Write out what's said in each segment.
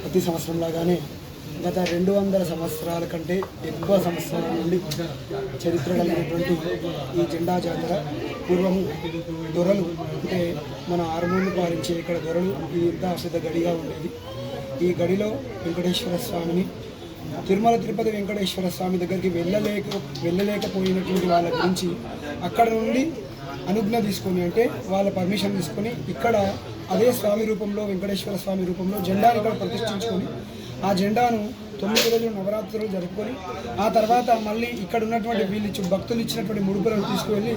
ప్రతి సంవత్సరం లాగానే గత రెండు వందల సంవత్సరాల కంటే ఎక్కువ సంవత్సరాల నుండి చరిత్ర కలిగినటువంటి ఈ జెండా జాతర పూర్వము దొరలు అంటే మన ఆరుమూలు పాలించే ఇక్కడ దొరలు ఇది ఇంత పెద్ద గడిగా ఉండేది. ఈ గడిలో వెంకటేశ్వర స్వామిని తిరుమల తిరుపతి వెంకటేశ్వర స్వామి దగ్గరికి వెళ్ళలేక వెళ్ళలేకపోయినటువంటి వాళ్ళ గురించి అక్కడ నుండి అనుజ్ఞ తీసుకొని అంటే వాళ్ళ పర్మిషన్ తీసుకొని ఇక్కడ అదే స్వామి రూపంలో వెంకటేశ్వర స్వామి రూపంలో జెండాను ఇక్కడ ప్రతిష్ఠించుకొని ఆ జెండాను తొమ్మిది రోజులు నవరాత్రులు జరుపుకొని ఆ తర్వాత మళ్ళీ ఇక్కడ ఉన్నటువంటి వీళ్ళు భక్తులు ఇచ్చినటువంటి ముడుపులను తీసుకువెళ్ళి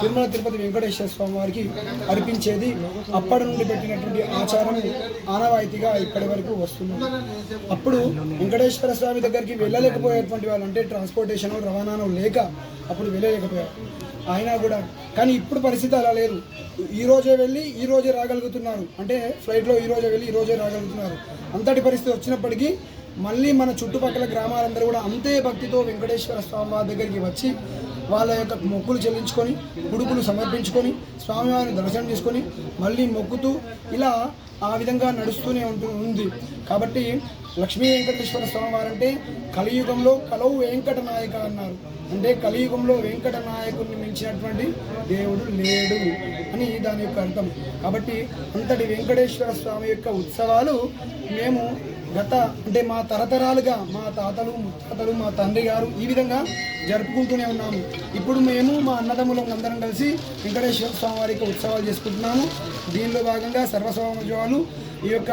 తిరుమల తిరుపతి వెంకటేశ్వర స్వామి వారికి అర్పించేది. అప్పటి నుండి పెట్టినటువంటి ఆచారం ఆనవాయితీగా ఇప్పటి వరకు వస్తుంది. అప్పుడు వెంకటేశ్వర స్వామి దగ్గరికి వెళ్ళలేకపోయేటువంటి వాళ్ళు అంటే ట్రాన్స్పోర్టేషన్ రవాణా లేక అప్పుడు వెళ్ళలేకపోయారు. అయినా కూడా కానీ ఇప్పుడు పరిస్థితి అలా లేదు. ఈ రోజే వెళ్ళి ఈ రోజే రాగలుగుతున్నారు. అంటే ఫ్లైట్లో ఈ రోజే వెళ్ళి ఈ రోజే రాగలుగుతున్నారు. అంతటి పరిస్థితి వచ్చినప్పటికీ మళ్ళీ మన చుట్టుపక్కల గ్రామాలందరూ కూడా అంతే భక్తితో వెంకటేశ్వర స్వామివారి దగ్గరికి వచ్చి వాళ్ళ యొక్క మొక్కులు చెల్లించుకొని ఉడుపులు సమర్పించుకొని స్వామివారిని దర్శనం చేసుకొని మళ్ళీ మొక్కుతూ ఇలా ఆ విధంగా నడుస్తూనే ఉంటూ ఉంది. కాబట్టి లక్ష్మీ వెంకటేశ్వర స్వామి వారంటే కలియుగంలో కలవు వెంకట నాయక అన్నారు. అంటే కలియుగంలో వెంకట నాయకుడిని మించినటువంటి దేవుడు లేడు అని దాని యొక్క అర్థం. కాబట్టి అంతటి వెంకటేశ్వర స్వామి యొక్క ఉత్సవాలు మేము గత అంటే మా తరతరాలుగా మా తాతలు ముత్తాతలు మా తండ్రి గారు ఈ విధంగా జరుపుకుంటూనే ఉన్నాము. ఇప్పుడు మేము మా అన్నదమ్ములం అందరం కలిసి వెంకటేశ్వర స్వామి వారికి ఉత్సవాలు చేసుకుంటున్నాము. దీనిలో భాగంగా సర్వసమాజాలు ఈ యొక్క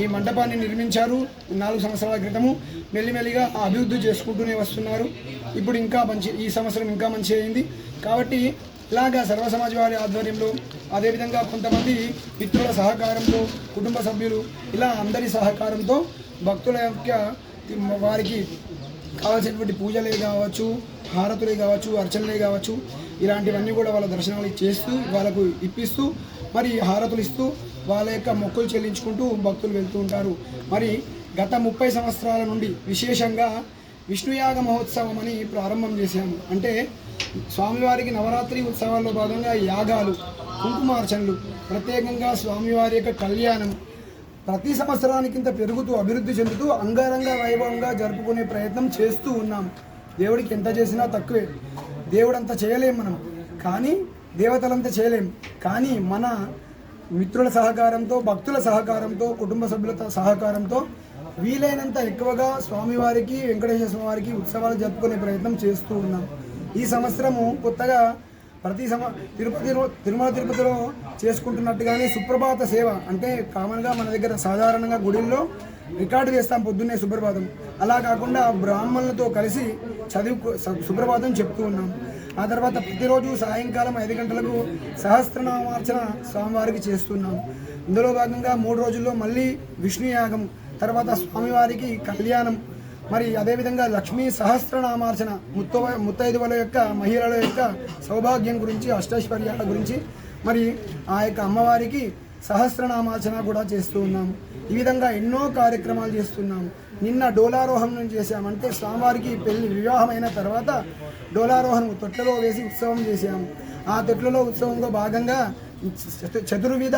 ఈ మండపాన్ని నిర్మించారు. నాలుగు సంవత్సరాల క్రితము మెల్లిమెల్లిగా అభివృద్ధి చేసుకుంటూనే వస్తున్నారు. ఇప్పుడు ఇంకా మంచి ఈ సంవత్సరం ఇంకా మంచి అయింది. కాబట్టి ఇలాగా సర్వ సమాజ్ వారి ఆధ్వర్యంలో అదేవిధంగా కొంతమంది మిత్రుల సహకారంతో కుటుంబ సభ్యులు ఇలా అందరి సహకారంతో భక్తుల యొక్క వారికి కావాల్సినటువంటి పూజలే కావచ్చు హారతులే కావచ్చు అర్చనలే కావచ్చు ఇలాంటివన్నీ కూడా వాళ్ళ దర్శనాలు చేస్తూ వాళ్ళకు ఇప్పిస్తూ మరి హారతులు ఇస్తూ వాళ్ళ యొక్క మొక్కులు చెల్లించుకుంటూ భక్తులు వెళ్తూ ఉంటారు. మరి గత ముప్పై సంవత్సరాల నుండి విశేషంగా విష్ణుయాగ మహోత్సవం అని ప్రారంభం చేశాము. అంటే స్వామివారికి నవరాత్రి ఉత్సవాల్లో భాగంగా యాగాలు కుంకుమార్చనలు ప్రత్యేకంగా స్వామివారి యొక్క కళ్యాణం ప్రతి సంవత్సరానికింత పెరుగుతూ అభివృద్ధి చెందుతూ అంగరంగ వైభవంగా జరుపుకునే ప్రయత్నం చేస్తూ ఉన్నాం. దేవుడికి ఎంత చేసినా తక్కువే. దేవుడు అంత చేయలేం మనం. కానీ దేవతలంతా చేయలేం. కానీ మన మిత్రుల సహకారంతో భక్తుల సహకారంతో కుటుంబ సభ్యుల సహకారంతో వీలైనంత ఎక్కువగా స్వామివారికి వెంకటేశ్వర స్వామివారికి ఉత్సవాలు జరుపుకునే ప్రయత్నం చేస్తూ ఉన్నాం. ఈ సంవత్సరము కొత్తగా ప్రతి సమ తిరుపతిలో తిరుమల తిరుపతిలో చేసుకుంటున్నట్టుగానే సుప్రభాత సేవ అంటే కామన్గా మన దగ్గర సాధారణంగా గుడిల్లో రికార్డు చేస్తాం పొద్దున్నే సుప్రభాతం. అలా కాకుండా బ్రాహ్మణులతో కలిసి చదువు సుప్రభాతం చెప్తూ ఉన్నాం. ఆ తర్వాత ప్రతిరోజు సాయంకాలం ఐదు గంటలకు సహస్రనామార్చన స్వామివారికి చేస్తున్నాం. ఇందులో భాగంగా మూడు రోజుల్లో మళ్ళీ విష్ణు యాగం తర్వాత స్వామివారికి కళ్యాణం మరి అదేవిధంగా లక్ష్మీ సహస్రనామార్చన ముత్త ముత్తైదువుల యొక్క మహిళల యొక్క సౌభాగ్యం గురించి అష్టైశ్వర్యాల గురించి మరి ఆ యొక్క అమ్మవారికి సహస్రనామార్చన కూడా చేస్తూ ఉన్నాము. ఈ విధంగా ఎన్నో కార్యక్రమాలు చేస్తున్నాము. నిన్న డోలారోహణం చేశామంటే స్వామివారికి పెళ్ళి వివాహమైన తర్వాత డోలారోహణం తొట్టెలో వేసి ఉత్సవం చేశాము. ఆ తొట్లలో ఉత్సవంలో భాగంగా చతుర్విధ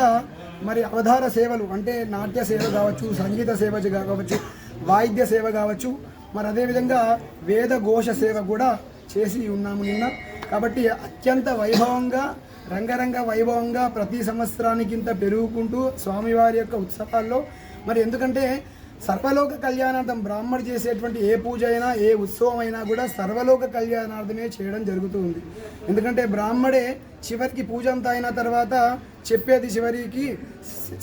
మరి అవధార సేవలు అంటే నాట్య సేవ కావచ్చు సంగీత సేవ కావచ్చు వాయిద్య సేవ కావచ్చు మరి అదేవిధంగా వేద ఘోష సేవ కూడా చేసి ఉన్నాము నిన్న. కాబట్టి అత్యంత వైభవంగా రంగరంగ వైభవంగా ప్రతి సంవత్సరానికింత పెరుగుకుంటూ స్వామివారి యొక్క ఉత్సవాల్లో మరి ఎందుకంటే సర్వలోక కళ్యాణార్థం బ్రాహ్మడు చేసేటువంటి ఏ పూజ అయినా ఏ ఉత్సవం అయినా కూడా సర్వలోక కళ్యాణార్థమే చేయడం జరుగుతుంది. ఎందుకంటే బ్రాహ్మడే చివరికి పూజ అంతా అయిన తర్వాత చెప్పేది చివరికి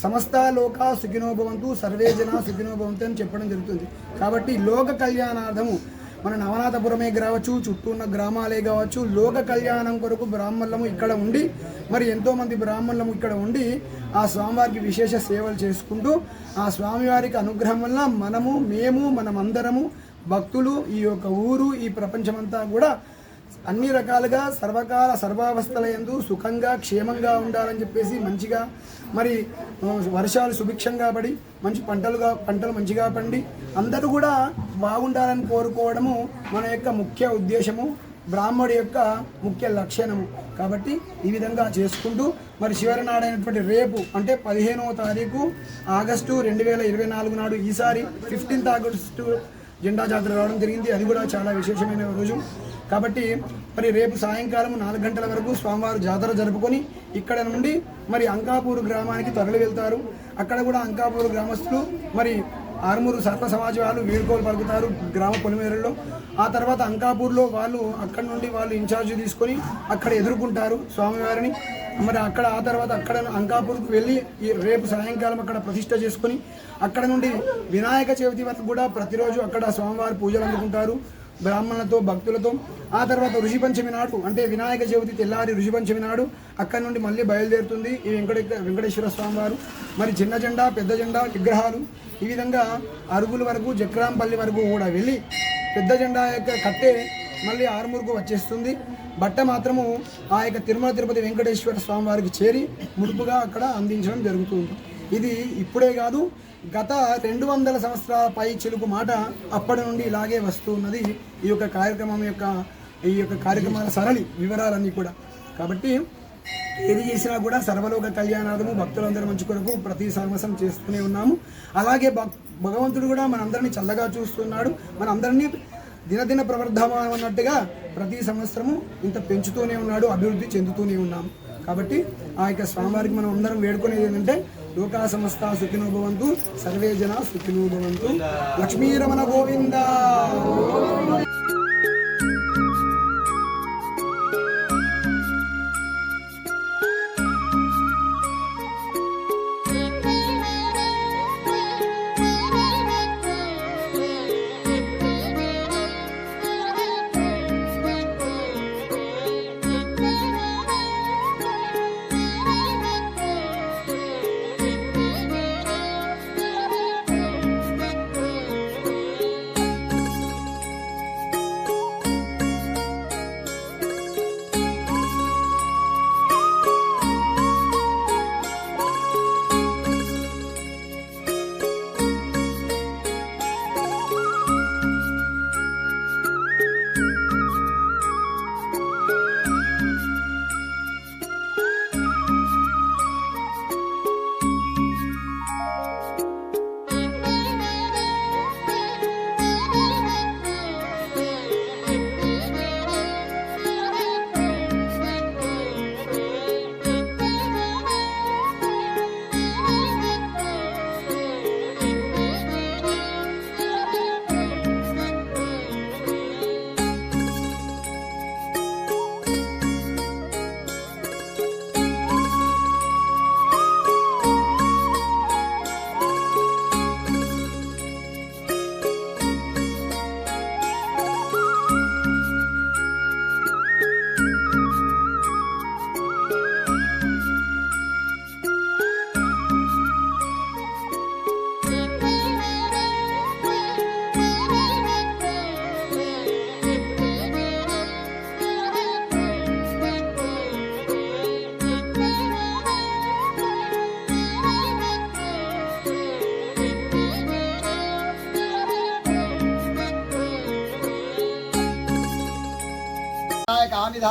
సమస్త లోక సుఖినోభవంతు సర్వే జన సుఖినోభవంతు అని చెప్పడం జరుగుతుంది. కాబట్టి లోక కళ్యాణార్థము మన నవనాథపురమే కావచ్చు చుట్టూ ఉన్న గ్రామాలే కావచ్చు లోక కళ్యాణం కొరకు బ్రాహ్మణులము ఇక్కడ ఉండి మరి ఎంతోమంది బ్రాహ్మణులము ఇక్కడ ఉండి ఆ స్వామివారికి విశేష సేవలు చేసుకుంటూ ఆ స్వామివారికి అనుగ్రహం వల్ల మనము మేము మనమందరము భక్తులు ఈ యొక్క ఊరు ఈ ప్రపంచమంతా కూడా అన్ని రకాలుగా సర్వకాల సర్వావస్థల యందు సుఖంగా క్షేమంగా ఉండాలని చెప్పేసి మంచిగా మరి వర్షాలు సుభిక్షంగా పడి మంచి పంటలుగా పంటలు మంచిగా పండి అందరూ కూడా బాగుండాలని కోరుకోవడము మన యొక్క ముఖ్య ఉద్దేశము బ్రాహ్మడి యొక్క ముఖ్య లక్షణము. కాబట్టి ఈ విధంగా చేసుకుంటూ మరి చివరి నాడైనటువంటి రేపు అంటే పదిహేనవ తారీఖు ఆగస్టు రెండు వేల ఇరవై నాలుగు నాడు ఈసారి ఫిఫ్టీన్త్ ఆగస్టు జెండా జాతర రావడం జరిగింది. అది కూడా చాలా విశేషమైన రోజు. కాబట్టి మరి రేపు సాయంకాలం నాలుగు గంటల వరకు స్వామివారు జాతర జరుపుకొని ఇక్కడ నుండి మరి అంకాపూర్ గ్రామానికి తరలి వెళ్తారు. అక్కడ కూడా అంకాపూర్ గ్రామస్తులు మరి ఆరుమూరు సర్వ సమాజ వాళ్ళు వీడుకోలు పలుకుతారు గ్రామ పొలిమేరల్లో. ఆ తర్వాత అంకాపూర్లో వాళ్ళు అక్కడ నుండి వాళ్ళు ఇన్ఛార్జ్ తీసుకొని అక్కడ ఎదుర్కొంటారు స్వామివారిని. మరి అక్కడ ఆ తర్వాత అక్కడ అంకాపూర్కు వెళ్ళి రేపు సాయంకాలం అక్కడ ప్రతిష్ట చేసుకొని అక్కడ నుండి వినాయక చవితి వరకు కూడా ప్రతిరోజు అక్కడ స్వామివారి పూజలు అందుకుంటారు. బ్రాహ్మణులతో భక్తులతో ఆ తర్వాత ఋషి పంచమి నాడు అంటే వినాయక చవితి తెల్లారి ఋషి పంచమి నాడు అక్కడి నుండి మళ్ళీ బయలుదేరుతుంది ఈ వెంకట వెంకటేశ్వర స్వామి వారు మరి చిన్న జెండా పెద్ద జెండా విగ్రహాలు ఈ విధంగా అరుగుల వరకు జక్రాంపల్లి వరకు కూడా వెళ్ళి పెద్ద జెండా యొక్క కట్టే మళ్ళీ ఆరుమూరుకు వచ్చేస్తుంది. బట్ట మాత్రము ఆ యొక్క తిరుమల తిరుపతి వెంకటేశ్వర స్వామి వారికి చేరి ముడుపుగా అక్కడ అందించడం జరుగుతుంది. ఇది ఇప్పుడే కాదు గత రెండు వందల సంవత్సరాల పై చిలుకు మాట అప్పటి నుండి ఇలాగే వస్తూ ఉన్నది ఈ యొక్క కార్యక్రమం యొక్క ఈ యొక్క కార్యక్రమాల సరళి వివరాలన్నీ కూడా. కాబట్టి ఏది చేసినా కూడా సర్వలోక కళ్యాణార్థము భక్తులందరి మంచి కొరకు ప్రతి సంవత్సరం చేస్తూనే ఉన్నాము. అలాగే భక్- భగవంతుడు కూడా మనందరినీ చల్లగా చూస్తున్నాడు. మనందరినీ దినదిన ప్రవర్ధమానం అన్నట్టుగా ప్రతి సంవత్సరము ఇంత పెంచుతూనే ఉన్నాడు అభివృద్ధి చెందుతూనే ఉన్నాము. కాబట్టి ఆ యొక్క స్వామివారికి మనం అందరం వేడుకునేది ఏంటంటే లోకా సమస్త సుఖినో భవంతు సర్వే జన సుఖినో భవంతు. లక్ష్మీరమణ గోవింద.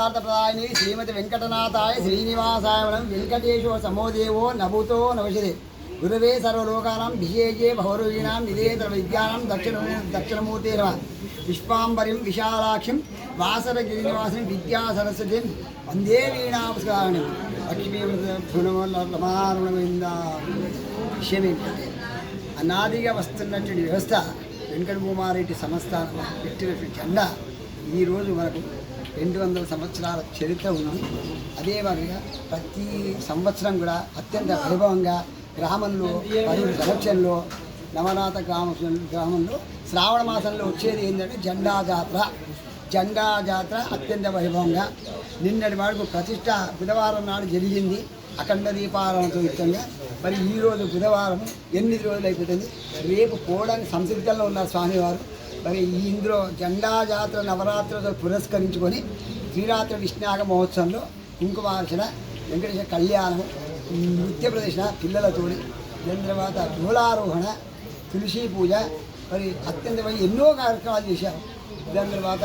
పదార్థప్రదాయని శ్రీమతి వెంకటనాథాయ శ్రీనివాసాయ వరం. వెంకటేశో సమోదేవో నభూతో నవశిరే గురువే సర్వలోకానం విశేషే భవరూపిణాం నిదేత విజ్ఞానం దక్షిణ దక్షిణమూర్తిర విశ్వాంబరిం విశాలాక్షిం వాసరగిరినివాసిని విద్యా సరస్వతిం. వందే వీణాపుష్కారాణి. లక్ష్మీ రమారుణమింద విషయం ఏంటంటే అనాదిగా వస్తున్నటువంటి వ్యవస్థ వెంకట భూమారెడ్డి సంస్థానం పెట్టినటువంటి జెండా ఈరోజు మనకు రెండు వందల సంవత్సరాల చరిత్ర ఉన్నది. అదే మాదిరిగా ప్రతి సంవత్సరం కూడా అత్యంత వైభవంగా గ్రామంలో మరియు సెలక్షన్లో నవనాథ గ్రామ గ్రామంలో శ్రావణ మాసంలో వచ్చేది ఏంటంటే జెండా జాతర. జెండా జాతర అత్యంత వైభవంగా. నిన్నటి వరకు ప్రతిష్ట బుధవారం నాడు జరిగింది. అఖండ దీపాలతో యుక్తంగా మరి ఈరోజు బుధవారం ఎనిమిది రోజులు అయిపోతుంది. రేపు పోవడానికి సంసిద్ధంలో ఉన్నారు స్వామివారు. మరి ఈ ఇందులో జెండా జాతర నవరాత్రులతో పురస్కరించుకొని శ్రీరాత్రి విష్ణాగ మహోత్సవంలో కుంకుమార్చన వెంకటేశ్వర కళ్యాణం నృత్య ప్రదర్శన పిల్లలతోని దాని తర్వాత మూలారోహణ తులసి పూజ మరి అత్యంత ఎన్నో కార్యక్రమాలు చేశారు. దాని తర్వాత